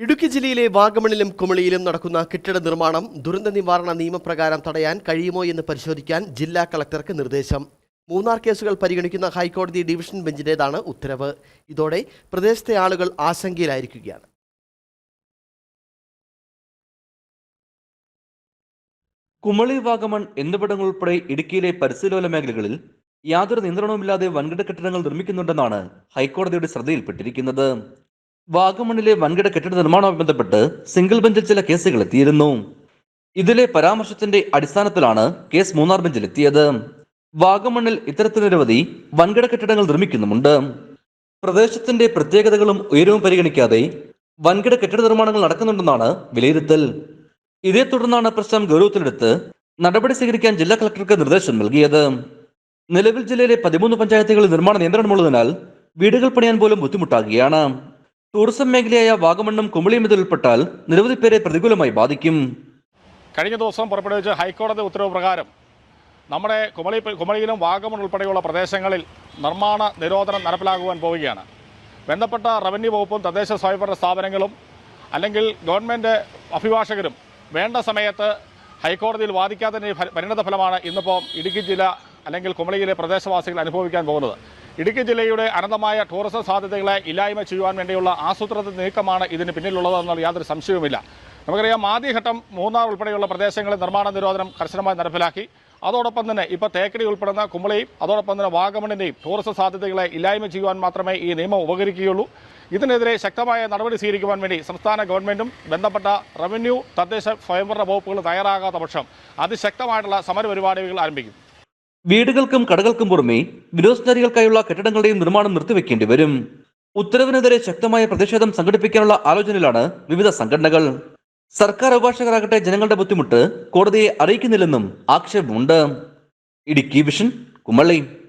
ഇടുക്കി ജില്ലയിലെ വാഗമണിലും കുമളിയിലും നടക്കുന്ന കെട്ടിട നിർമ്മാണം ദുരന്ത നിവാരണ നിയമപ്രകാരം തടയാൻ കഴിയുമോ എന്ന് പരിശോധിക്കാൻ ജില്ലാ കളക്ടർക്ക് നിർദ്ദേശം. മൂന്നാർ കേസുകൾ പരിഗണിക്കുന്ന ഹൈക്കോടതി ഡിവിഷൻ ബെഞ്ചിന്റേതാണ് ഉത്തരവ്. ഇതോടെ പ്രദേശത്തെ ആളുകൾ ആശങ്കയിലായിരിക്കുകയാണ്. കുമളി വാഗമൺ എന്നിവിടങ്ങൾ ഉൾപ്പെടെ ഇടുക്കിയിലെ പരിസരലോല മേഖലകളിൽ യാതൊരു നിയന്ത്രണവുമില്ലാതെ വൻകിട കെട്ടിടങ്ങൾ നിർമ്മിക്കുന്നുണ്ടെന്നാണ് ഹൈക്കോടതിയുടെ ശ്രദ്ധയിൽപ്പെട്ടിരിക്കുന്നത്. വാഗമണിലെ വൻകിട കെട്ടിട നിർമ്മാണവുമായി ബന്ധപ്പെട്ട് സിംഗിൾ ബെഞ്ചിൽ ചില കേസുകൾ എത്തിയിരുന്നു. ഇതിലെ പരാമർശത്തിന്റെ അടിസ്ഥാനത്തിലാണ് കേസ് മൂന്നാർ ബെഞ്ചിൽ എത്തിയത്. വാഗമണ്ണിൽ ഇത്തരത്തിൽ നിരവധി വൻകിട കെട്ടിടങ്ങൾ നിർമ്മിക്കുന്നുമുണ്ട്. പ്രദേശത്തിന്റെ പ്രത്യേകതകളും ഉയരവും പരിഗണിക്കാതെ വൻകിട കെട്ടിട നിർമ്മാണങ്ങൾ നടക്കുന്നുണ്ടെന്നാണ് വിലയിരുത്തൽ. ഇതേ തുടർന്നാണ് പ്രശ്നം ഗൗരവത്തിലെടുത്ത് നടപടി സ്വീകരിക്കാൻ ജില്ലാ കളക്ടർക്ക് നിർദ്ദേശം നൽകിയത്. നിലവിൽ ജില്ലയിലെ പതിമൂന്ന് പഞ്ചായത്തുകളിൽ നിർമ്മാണ നിയന്ത്രണമുള്ളതിനാൽ വീടുകൾ പണിയാൻ പോലും ബുദ്ധിമുട്ടാകുകയാണ്. ടൂറിസം മേഖലയായ വാഗമണ്ണും കുമളിയും ഉൾപ്പെട്ടാൽ നിരവധി പേരെ പ്രതികൂലമായി ബാധിക്കും. കഴിഞ്ഞ ദിവസം പുറപ്പെടുവിച്ച ഹൈക്കോടതി ഉത്തരവ് പ്രകാരം നമ്മുടെ കുമളി കുമളിയിലും വാഗമൺ ഉൾപ്പെടെയുള്ള പ്രദേശങ്ങളിൽ നിർമ്മാണ നിരോധനം നടപ്പിലാക്കുവാൻ പോവുകയാണ്. ബന്ധപ്പെട്ട റവന്യൂ വകുപ്പും തദ്ദേശ സ്വയംഭരണ സ്ഥാപനങ്ങളും അല്ലെങ്കിൽ ഗവൺമെന്റ് അഭിഭാഷകരും വേണ്ട സമയത്ത് ഹൈക്കോടതിയിൽ വാദിക്കാത്തതിന്റെ പരിണത ഫലമാണ് ഇന്നിപ്പോൾ ഇടുക്കി ജില്ല അല്ലെങ്കിൽ കുമളിയിലെ പ്രദേശവാസികൾ അനുഭവിക്കാൻ പോകുന്നത്. ഇടുക്കി ജില്ലയുടെ അനന്തമായ ടൂറിസം സാധ്യതകളെ ഇല്ലായ്മ ചെയ്യുവാൻ വേണ്ടിയുള്ള ആസൂത്രിത നീക്കമാണ് ഇതിന് പിന്നിലുള്ളതെന്നുള്ള യാതൊരു സംശയവുമില്ല. നമുക്കറിയാം ആദ്യഘട്ടം മൂന്നാർ ഉൾപ്പെടെയുള്ള പ്രദേശങ്ങളിൽ നിർമ്മാണ നിരോധനം കർശനമായി നടപ്പിലാക്കി. അതോടൊപ്പം തന്നെ ഇപ്പോൾ തേക്കടി ഉൾപ്പെടുന്ന കുമളിയും അതോടൊപ്പം തന്നെ വാഗമണിന്റെയും ടൂറിസം സാധ്യതകളെ ഇല്ലായ്മ ചെയ്യുവാൻ മാത്രമേ ഈ നിയമം ഉപകരിക്കുകയുള്ളൂ. ഇതിനെതിരെ ശക്തമായ നടപടി സ്വീകരിക്കുവാൻ വേണ്ടി സംസ്ഥാന ഗവൺമെന്റും ബന്ധപ്പെട്ട റവന്യൂ തദ്ദേശ സ്വയംഭരണ വകുപ്പുകൾ തയ്യാറാകാത്ത പക്ഷം അതിശക്തമായിട്ടുള്ള സമരപരിപാടികൾ ആരംഭിക്കും. വീടുകൾക്കും കടകൾക്കും പുറമെ വിനോദസഞ്ചാരികൾക്കായുള്ള കെട്ടിടങ്ങളുടെയും നിർമ്മാണം നിർത്തിവെക്കേണ്ടി വരും. ഉത്തരവിനെതിരെ ശക്തമായ പ്രതിഷേധം സംഘടിപ്പിക്കാനുള്ള ആലോചനയിലാണ് വിവിധ സംഘടനകൾ. സർക്കാർ അഭിഭാഷകരാകട്ടെ ജനങ്ങളുടെ ബുദ്ധിമുട്ട് കോടതിയെ അറിയിക്കുന്നില്ലെന്നും ആക്ഷേപമുണ്ട്. ഇടുക്കി വിഷൻ കുമളി.